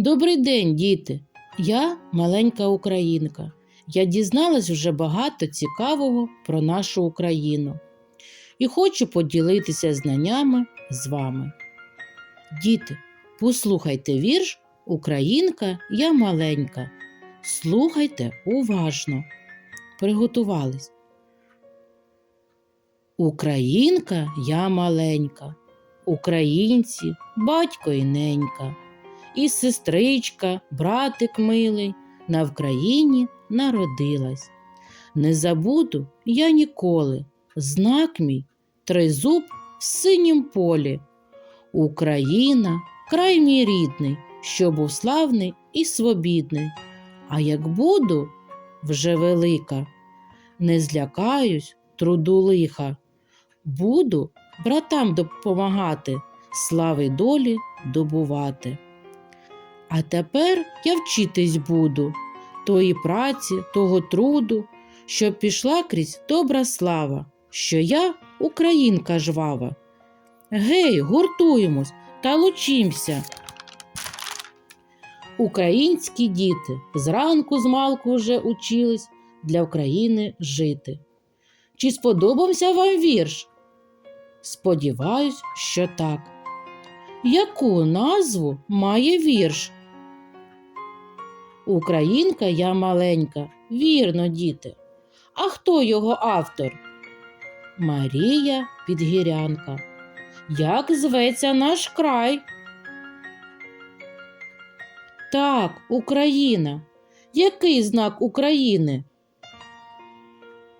Добрий день, діти! Я маленька українка. Я дізналась вже багато цікавого про нашу Україну і хочу поділитися знаннями з вами. Діти, послухайте вірш Українка я маленька. Слухайте уважно. Приготувались. Українка я маленька, українці, батько і ненька, і сестричка, братик милий, на Вкраїні народилась. Не забуду я ніколи знак мій тризуб в синім полі. Україна, край мій рідний, що був славний і свобідний. А як буду вже велика, не злякаюсь труду лиха. Буду братам допомагати, слави долі добувати. А тепер я вчитись буду тої праці, того труду, щоб пішла крізь добра слава, що я українка жвава. Гей, гуртуємось та лучимся. Українські діти зранку з малку вже учились для України жити. Чи сподобався вам вірш? Сподіваюсь, що так. Яку назву має вірш? Українка я маленька, вірно, діти. А хто його автор? Марія Підгірянка. Як зветься наш край? Так, Україна. Який знак України?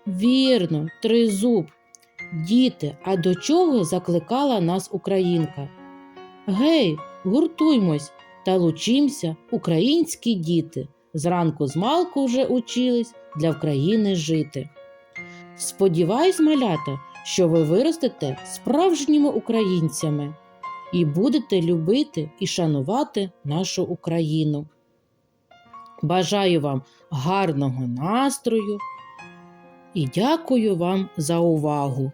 Вірно, тризуб. Діти, а до чого закликала нас українка? Гей, гуртуймось та лучимся, українські діти. Зранку з малку вже учились для України жити. Сподіваюсь, малята, що ви виростете справжніми українцями і будете любити і шанувати нашу Україну. Бажаю вам гарного настрою і дякую вам за увагу!